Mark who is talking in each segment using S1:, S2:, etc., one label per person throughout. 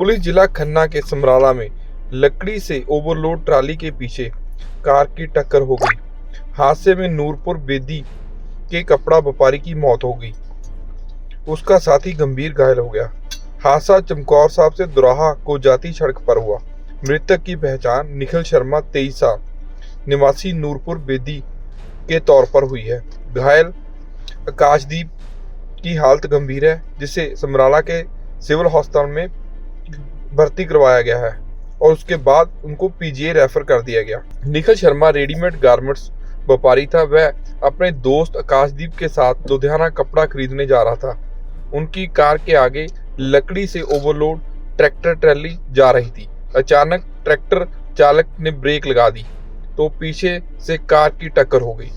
S1: Police जिला खन्ना के समराला में लकड़ी से ओवरलोड ट्राली के पीछे कार की टक्कर हो गई। हादसे में नूरपुर बेदी के कपड़ा व्यापारी की मौत हो गई। उसका साथी गंभीर घायल हो गया। हादसा चमकौर साहब से दुराहा को जाती सड़क पर हुआ। मृतक की पहचान निखिल शर्मा, तेईस साल, निवासी नूरपुर बेदी के तौर पर हुई है। घायल आकाशदीप की हालत गंभीर है, जिसे समराला के सिविल अस्पताल में भर्ती करवाया गया है और उसके बाद उनको पीजीआई रेफर कर दिया गया। निखिल शर्मा, रेडीमेड गारमेंट्स व्यापारी था। वह अपने दोस्त आकाशदीप के साथ लुधियाना कपड़ा खरीदने जा रहा था। उनकी कार के आगे लकड़ी से ओवरलोड ट्रैक्टर ट्रैली जा रही थी। अचानक ट्रैक्टर चालक ने ब्रेक लगा दी तो पीछे से कार की टक्कर हो गई।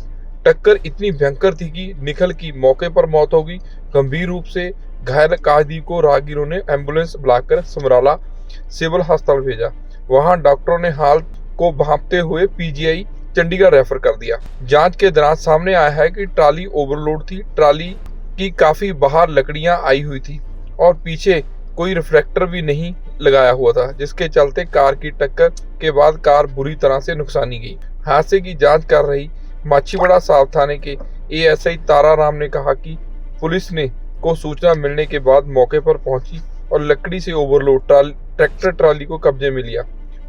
S1: टक्कर इतनी भयंकर थी कि निखिल की मौके पर मौत हो गई। गंभीर रूप से घायल आकाशदीप को राहगीरों ने एंबुलेंस बुलाकर समराला सिविल अस्पताल भेजा। वहाँ डॉक्टरों ने हाल को भांपते हुए पीजीआई चंडीगढ़ रेफर कर दिया। जाँच के दौरान सामने आया है कि ट्राली ओवरलोड थी। ट्राली की काफ़ी बाहर लकड़ियाँ आई हुई थी और पीछे कोई रिफ्लेक्टर भी नहीं लगाया हुआ था, जिसके चलते कार की टक्कर के बाद कार बुरी तरह से नुकसानी गई। हादसे की जाँच कर रही माछीवाड़ा साहब थाने के एएसआई तारा राम ने कहा कि पुलिस ने को सूचना मिलने के बाद मौके पर पहुंची और लकड़ी से ओवरलोड ट्राल, ट्रैक्टर ट्राली को कब्जे में लिया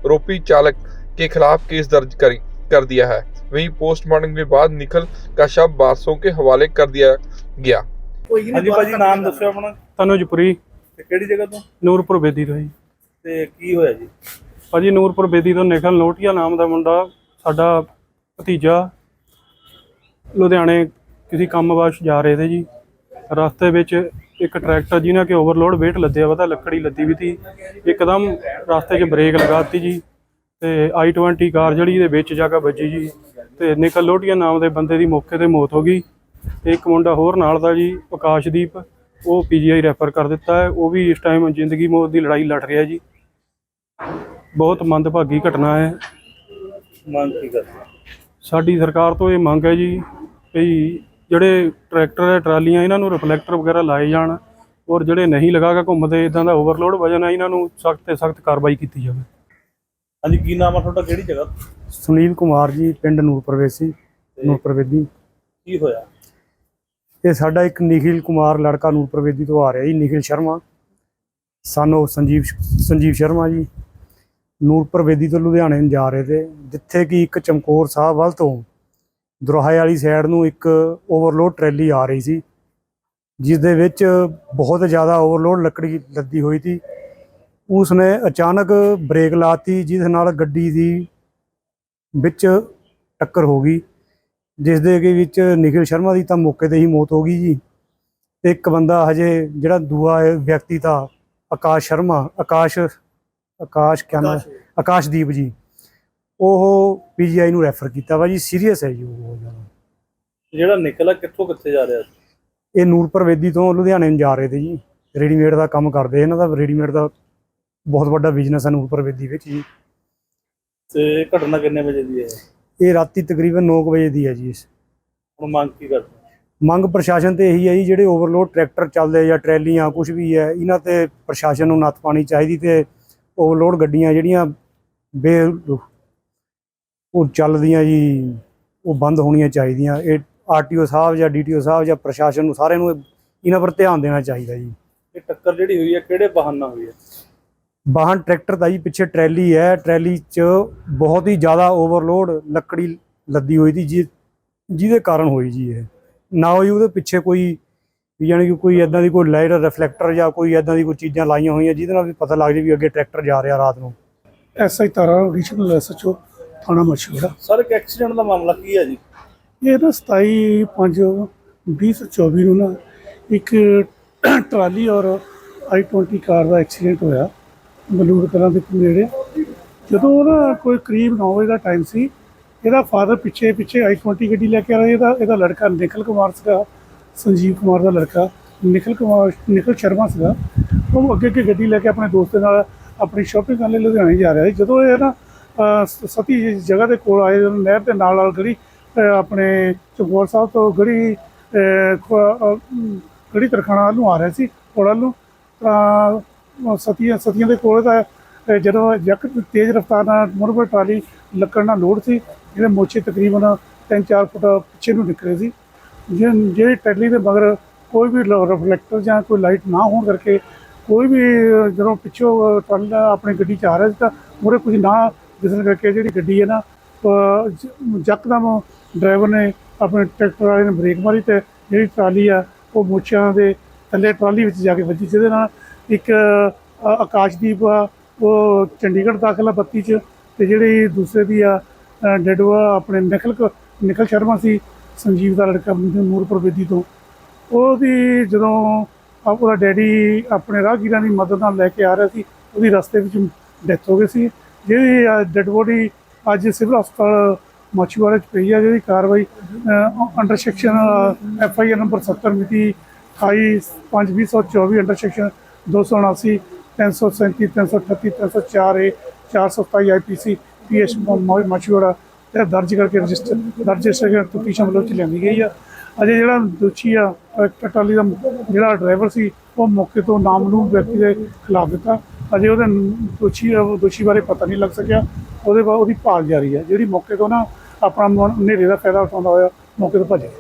S1: रोपी चालक के खिलाफ केस दर्ज कर, कर दिया है वहीं पोस्टमार्टम के बाद निखिल का शव वारसों के हवाले कर दिया गया
S2: ਹਾਂਜੀ ਭਾਜੀ ਨਾਮ ਦੱਸਿਓ ਆਪਣਾ
S3: ਤਨੁਜਪੁਰੀ
S2: ਤੇ ਕਿਹੜੀ ਜਗ੍ਹਾ ਤੋਂ
S3: ਨੂਰਪੁਰ ਬੇਦੀ ਤੋਂ ਜੀ
S2: ਤੇ ਕੀ ਹੋਇਆ ਜੀ
S3: ਭਾਜੀ ਨੂਰਪੁਰ ਬੇਦੀ ਤੋਂ ਨਿਖਲ ਲੋਟੀਆ ਨਾਮ ਦਾ ਮੁੰਡਾ ਸਾਡਾ ਭਤੀਜਾ ਲੁਧਿਆਣੇ ਕਿਸੇ ਕੰਮ ਵਾਸ਼ ਜਾ ਰਹੇ ਤੇ ਜੀ ਰਸਤੇ ਵਿੱਚ ਇੱਕ ਟਰੈਕਟਰ ਜਿਹਨਾਂ ਕਿ ਓਵਰਲੋਡ weight ਲੱਦਿਆ ਵਾ ਤਾਂ ਲੱਕੜੀ ਲੱਦੀ ਵੀ ਤੀ। ਇੱਕਦਮ ਰਸਤੇ 'ਚ ਬ੍ਰੇਕ ਲਗਾਤੀ ਜੀ ਤੇ i20 ਕਾਰ ਜਿਹੜੀ ਇਹਦੇ ਵਿੱਚ ਜਾ ਕੇ ਵੱਜੀ ਜੀ ਤੇ ਨਿਕਲ ਲੋਟੀਆ ਨਾਮ ਦੇ ਬੰਦੇ ਦੀ ਮੌਕੇ ਤੇ ਮੌਤ ਹੋ ਗਈ। ਤੇ ਇੱਕ ਮੁੰਡਾ ਹੋਰ ਨਾਲ ਦਾ ਜੀ ਆਕਾਸ਼ਦੀਪ ਉਹ ਪੀਜੀਆਈ ਰੈਫਰ ਕਰ ਦਿੱਤਾ ਹੈ। ਉਹ ਵੀ ਇਸ ਟਾਈਮ ਜ਼ਿੰਦਗੀ ਮੌਤ ਦੀ ਲੜਾਈ ਲੜ ਰਿਹਾ ਜੀ। ਬਹੁਤ ਮੰਦਭਾਗੀ ਘਟਨਾ ਹੈ।
S2: ਮੰਗ ਕੀ ਕਰਦੇ
S3: ਸਾਡੀ ਸਰਕਾਰ ਤੋਂ ਇਹ ਮੰਗ ਹੈ ਜੀ ਵੀ ਜਿਹੜੇ ਟਰੈਕਟਰ ਹੈ ਟਰਾਲੀਆਂ ਇਹਨਾਂ ਨੂੰ ਰਿਫਲੈਕਟਰ ਵਗੈਰਾ ਲਾਏ ਜਾਣ ਔਰ ਜਿਹੜੇ ਨਹੀਂ ਲਗਾ ਕੇ ਘੁੰਮਦੇ ਇਦਾਂ ਦਾ ਓਵਰਲੋਡ ਵਜਨ ਹੈ ਇਹਨਾਂ ਨੂੰ ਸਖਤ ਤੇ ਸਖਤ ਕਾਰਵਾਈ ਕੀਤੀ ਜਾਵੇ।
S2: ਹਾਂਜੀ ਕੀ ਨਾਮ ਆ ਤੁਹਾਡਾ? ਕਿਹੜੀ ਜਗ੍ਹਾ?
S4: ਸੁਨੀਲ ਕੁਮਾਰ ਜੀ ਪਿੰਡ ਨੂਰਪ੍ਰਵੇਸੀ ਨੂਰਪ੍ਰਵੇਦੀ।
S2: ਕੀ ਹੋਇਆ?
S4: ਇਹ ਸਾਡਾ ਇੱਕ ਨਿਖਿਲ ਕੁਮਾਰ ਲੜਕਾ ਨੂਰਪ੍ਰਵੇਦੀ ਤੋਂ ਆ ਰਿਹਾ ਜੀ ਨਿਖਿਲ ਸ਼ਰਮਾ। ਸਾਨੂੰ ਸੰਜੀਵ ਸੰਜੀਵ ਸ਼ਰਮਾ ਜੀ। ਨੂਰਪ੍ਰਵੇਦੀ ਤੋਂ ਲੁਧਿਆਣੇ ਨੂੰ ਜਾ ਰਹੇ ਤੇ ਜਿੱਥੇ ਕਿ ਇੱਕ ਚਮਕੌਰ ਸਾਹਿਬ ਵੱਲ ਤੋਂ ਦੁਰਾਹੇ ਵਾਲੀ ਸਾਈਡ ਨੂੰ ਇੱਕ ਓਵਰਲੋਡ ਟਰੈਲੀ ਆ ਰਹੀ ਸੀ ਜਿਸ ਦੇ ਵਿੱਚ ਬਹੁਤ ਜ਼ਿਆਦਾ ਓਵਰਲੋਡ ਲੱਕੜੀ ਲੱਦੀ ਹੋਈ ਸੀ। ਉਸ ਨੇ ਅਚਾਨਕ ਬ੍ਰੇਕ ਲਾਤੀ ਜਿਸ ਨਾਲ ਗੱਡੀ ਦੀ ਵਿੱਚ ਟੱਕਰ ਹੋ ਗਈ ਜਿਸ ਦੇ ਕੇ ਵਿੱਚ ਨਿਖਿਲ ਸ਼ਰਮਾ ਦੀ ਤਾਂ ਮੌਕੇ ਤੇ ਹੀ ਮੌਤ ਹੋ ਗਈ ਜੀ। ਤੇ ਇੱਕ ਬੰਦਾ ਹਜੇ ਜਿਹੜਾ ਦੂਆ ਵਿਅਕਤੀ ਤਾਂ ਆਕਾਸ਼ ਸ਼ਰਮਾ ਆਕਾਸ਼ ਆਕਾਸ਼ ਕਿਆ ਨਾਮ? ਆਕਾਸ਼ਦੀਪ ਜੀ। ਉਹ ਪੀਜੀਆਈ ਨੂੰ ਰੈਫਰ ਕੀਤਾ ਵਾ ਜੀ ਸੀਰੀਅਸ ਹੈ ਜੀ ਉਹ ਜ਼ਿਆਦਾ।
S2: ਜਿਹੜਾ ਨਿਕਲਾ ਕਿੱਥੋਂ ਕਿੱਥੇ ਜਾ ਰਿਹਾ ਸੀ?
S4: ਇਹ ਨੂਰਪੁਰ ਵੇਦੀ ਤੋਂ ਲੁਧਿਆਣੇ ਨੂੰ ਜਾ ਰਹੇ ਤੇ ਜੀ। ਰੈਡੀਮੇਡ ਦਾ ਕੰਮ ਕਰਦੇ ਇਹਨਾਂ ਦਾ ਰੈਡੀਮੇਡ ਦਾ ਬਹੁਤ ਵੱਡਾ ਬਿਜ਼ਨਸ ਹੈ ਨੂਰਪੁਰ ਵੇਦੀ ਵਿੱਚ ਜੀ।
S2: ਤੇ ਘਟਨਾ ਕਿੰਨੇ ਵਜੇ ਦੀ ਹੈ?
S4: ਇਹ ਰਾਤੀ ਤਕਰੀਬਨ 9 ਵਜੇ ਦੀ ਹੈ ਜੀ ਇਸ।
S2: ਹੁਣ ਮੰਗ ਕੀ ਕਰਦੇ?
S4: ਮੰਗ ਪ੍ਰਸ਼ਾਸਨ ਤੇ ਇਹੀ ਹੈ ਜੀ ਜਿਹੜੇ ਓਵਰਲੋਡ ਟਰੈਕਟਰ ਚੱਲਦੇ ਜਾਂ ਟਰੈਲੀਆਂ ਕੁਝ ਵੀ ਹੈ ਇਹਨਾਂ ਤੇ ਪ੍ਰਸ਼ਾਸਨ ਨੂੰ ਨੱਥ ਪਾਣੀ ਚਾਹੀਦੀ ਤੇ ਓਵਰਲੋਡ ਗੱਡੀਆਂ ਜਿਹੜੀਆਂ ਬੇ ਉਹ ਚੱਲਦੀਆਂ ਜੀ ਉਹ ਬੰਦ ਹੋਣੀਆਂ ਚਾਹੀਦੀਆਂ। ਇਹ ਆਰਟੀਓ ਸਾਹਿਬ ਜਾਂ ਡੀਟੀਓ ਸਾਹਿਬ ਜਾਂ ਪ੍ਰਸ਼ਾਸਨ ਨੂੰ ਸਾਰਿਆਂ ਨੂੰ ਇਹ- ਇਹਨਾਂ ਪਰ ਧਿਆਨ ਦੇਣਾ ਚਾਹੀਦਾ ਜੀ।
S2: ਇਹ ਟੱਕਰ ਜਿਹੜੀ ਹੋਈ ਹੈ ਕਿਹੜੇ ਵਾਹਨ ਨਾਲ ਹੋਈ ਹੈ?
S4: ਵਾਹਨ ਟਰੈਕਟਰ ਦਾ ਜੀ ਪਿੱਛੇ ਟਰੈਲੀ ਹੈ। ਟਰੈਲੀ 'ਚ ਬਹੁਤ ਹੀ ਜ਼ਿਆਦਾ ਓਵਰਲੋਡ ਲੱਕੜੀ ਲੱਦੀ ਹੋਈ ਸੀ ਜਿ ਜਿਹਦੇ ਕਾਰਨ ਹੋਈ ਜੀ ਇਹ। ਨਾ ਹੋਈ ਉਹਦੇ ਪਿੱਛੇ ਕੋਈ ਵੀ ਯਾਨੀ ਕਿ ਕੋਈ ਐਦਾਂ ਦੀ ਕੋਈ ਲਾਈਟ ਰਿਫਲੈਕਟਰ ਜਾਂ ਕੋਈ ਐਦਾਂ ਦੀ ਕੋਈ ਚੀਜ਼ਾਂ ਲਾਈਆਂ ਹੋਈਆਂ ਜਿਹਦੇ ਨਾਲ ਵੀ ਪਤਾ ਲੱਗ ਜੇ ਵੀ ਅੱਗੇ ਟਰੈਕਟਰ ਜਾ ਰਿਹਾ ਰਾਤ ਨੂੰ।
S5: ਐਸਆਈ ਤਾਰਾ ਰੀਜਨਲ ਐਸਐਚਓ ਥਾਣਾ ਮਸ਼ਹੂਰਾ
S2: ਸਰ ਇੱਕ ਐਕਸੀਡੈਂਟ ਦਾ ਮਾਮਲਾ ਕੀ ਹੈ ਜੀ?
S5: ਇਹ ਨਾ 27 5 2024 ਨੂੰ ਨਾ ਇੱਕ ਟਰਾਲੀ ਔਰ i20 ਕਾਰ ਦਾ ਐਕਸੀਡੈਂਟ ਹੋਇਆ ਬਲੂਰ ਕਲਾਂ ਦੇ ਨੇੜੇ। ਜਦੋਂ ਨਾ ਕੋਈ ਕਰੀਬ 9 ਵਜੇ ਦਾ ਟਾਈਮ ਸੀ ਇਹਦਾ ਫਾਦਰ ਪਿੱਛੇ ਪਿੱਛੇ i20 ਗੱਡੀ ਲੈ ਕੇ ਆ ਰਿਹਾ ਇਹਦਾ ਇਹਦਾ ਲੜਕਾ ਨਿਖਲ ਕੁਮਾਰ ਸੀਗਾ ਸੰਜੀਵ ਕੁਮਾਰ ਦਾ ਲੜਕਾ। ਨਿਖਲ ਕੁਮਾਰ ਨਿਖਲ ਸ਼ਰਮਾ ਸੀਗਾ। ਉਹ ਅੱਗੇ ਅੱਗੇ ਗੱਡੀ ਲੈ ਕੇ ਆਪਣੇ ਦੋਸਤ ਨਾਲ ਆਪਣੀ ਸ਼ਾਪਿੰਗ ਕਰਨ ਲਈ ਲੁਧਿਆਣੇ ਜਾ ਰਿਹਾ ਸੀ। ਜਦੋਂ ਇਹ ਨਾ ਸਤੀ ਜੀ ਜਗ੍ਹਾ ਦੇ ਕੋਲ ਆਏ ਨਹਿਰ ਦੇ ਨਾਲ ਨਾਲ ਗੜੀ ਆਪਣੇ ਚਮਕੌਰ ਸਾਹਿਬ ਤੋਂ ਗੜੀ ਅਹ, ਗੜੀ ਤਰਖਾਣਾ ਵੱਲ ਨੂੰ ਆ ਰਿਹਾ ਸੀ ਕੋਲ ਵੱਲ ਨੂੰ। ਤਾਂ ਸਤੀਆਂ ਸਤੀਆਂ ਦੇ ਕੋਲ ਤਾਂ ਜਦੋਂ ਜੱਕ ਤੇਜ਼ ਰਫ਼ਤਾਰ ਨਾਲ ਮੋਟਰ ਟਰਾਲੀ ਲੱਕੜ ਨਾਲ ਲੋਡ ਸੀ ਜਿਹੜੇ ਮੋਚੇ ਤਕਰੀਬਨ 3-4 ਫੁੱਟ ਪਿੱਛੇ ਨੂੰ ਨਿਕਲੇ ਸੀ। ਜੇ- ਜਿਹੜੀ ਟਰਾਲੀ ਦੇ ਮਗਰ ਕੋਈ ਵੀ ਰਿਫਲੈਕਟਰ ਜਾਂ ਕੋਈ ਲਾਈਟ ਨਾ ਹੋਣ ਕਰਕੇ ਕੋਈ ਵੀ ਜਦੋਂ ਪਿੱਛੋਂ ਅਹ, ਟਰਾਲਾ ਆਪਣੀ ਗੱਡੀ 'ਚ ਆ ਰਿਹਾ ਸੀ ਤਾਂ ਮੂਹਰੇ ਕੁਝ ਨਾ ਜਿਸ ਕਰਕੇ ਜਿਹੜੀ ਗੱਡੀ ਹੈ ਨਾ ਅਹ, ਯਕਦਮ ਡਰਾਈਵਰ ਨੇ ਆਪਣੇ ਟਰੈਕਟਰ ਵਾਲੇ ਨੇ ਬ੍ਰੇਕ ਮਾਰੀ ਤੇ ਜਿਹੜੀ ਟਰਾਲੀ ਆ ਉਹ ਮੋਚਿਆਂ ਦੇ ਥੱਲੇ ਟਰਾਲੀ ਵਿੱਚ ਜਾ ਕੇ ਵੱਜੀ ਜਿਹਦੇ ਨਾਲ ਇੱਕ ਆਕਾਸ਼ਦੀਪ ਆ ਉਹ ਚੰਡੀਗੜ੍ਹ ਦਾਖਲਾ ਆ ਬੱਤੀ 'ਚ ਤੇ ਜਿਹੜੀ ਦੂਸਰੇ ਦੀ ਆ ਅ, ਡੈਡਵਾ ਆਪਣੇ ਨਿਖਲ ਕ- ਸ਼ਰਮਾ ਸੀ ਸੰਜੀਵ ਦਾ ਲੜਕਾ ਨੂਰਪੁਰ ਬੇਦੀ ਤੋਂ। ਉਹਦੀ ਜਦੋਂ ਉਹਦਾ ਡੈਡੀ ਆਪਣੇ ਰਾਹਗੀਰਾਂ ਦੀ ਮਦਦ ਨਾਲ ਲੈ ਕੇ ਆ ਰਿਹਾ ਸੀ ਉਹਦੀ ਰਸਤੇ ਵਿੱਚ ਡੈਥ ਹੋ ਗਈ ਸੀ। ਜਿਹਦੀ ਡੈਡ ਬੋਡੀ ਅੱਜ ਸਿਵਲ ਹਸਪਤਾਲ ਮਾਛੀਵਾੜਾ 'ਚ ਪਈ ਆ ਜਿਹਦੀ ਕਾਰਵਾਈ under section F I R number 70 ਮਿਤੀ 28 5 2024 under section 279 337 338 304 A 427 I P C P S Machhiwara ਤੇ ਦਰਜ ਕਰਕੇ ਰਜਿਸਟਰ, ਦਰਜ ਰਜਿਸਟਰ ਤਫਤੀਸ਼ ਅਮਲ ਵਿੱਚ ਲਿਆਂਦੀ ਗਈ ਆ। ਅਜੇ ਜਿਹੜਾ ਦੋਸ਼ੀ ਆ ਟਰੈਕਟਰ ਟਰਾਲੀ ਦਾ ਜਿਹੜਾ ਡਰਾਈਵਰ ਸੀ, ਉਹ ਮੌਕੇ ਤੋਂ ਨਾਮਲੂਮ ਵਿਅਕਤੀ ਦੇ ਖਿਲਾਫ ਦਿੱਤਾ। ਅਜੇ ਉਹਦੇ ਦੋਸ਼ੀ ਦੋਸ਼ੀ ਬਾਰੇ ਪਤਾ ਨਹੀਂ ਲੱਗ ਸਕਿਆ। ਉਹਦੇ ਬਾਅਦ ਉਹਦੀ ਭਾਲ ਜਾਰੀ ਹੈ। ਜਿਹੜੀ ਮੌਕੇ ਤੋਂ ਨਾ ਆਪਣਾ ਮ- ਹਨੇਰੇ ਦਾ ਫਾਇਦਾ ਉਠਾਉਂਦਾ ਹੋਇਆ, ਮੌਕੇ ਤੋਂ ਭੱਜ ਗਿਆ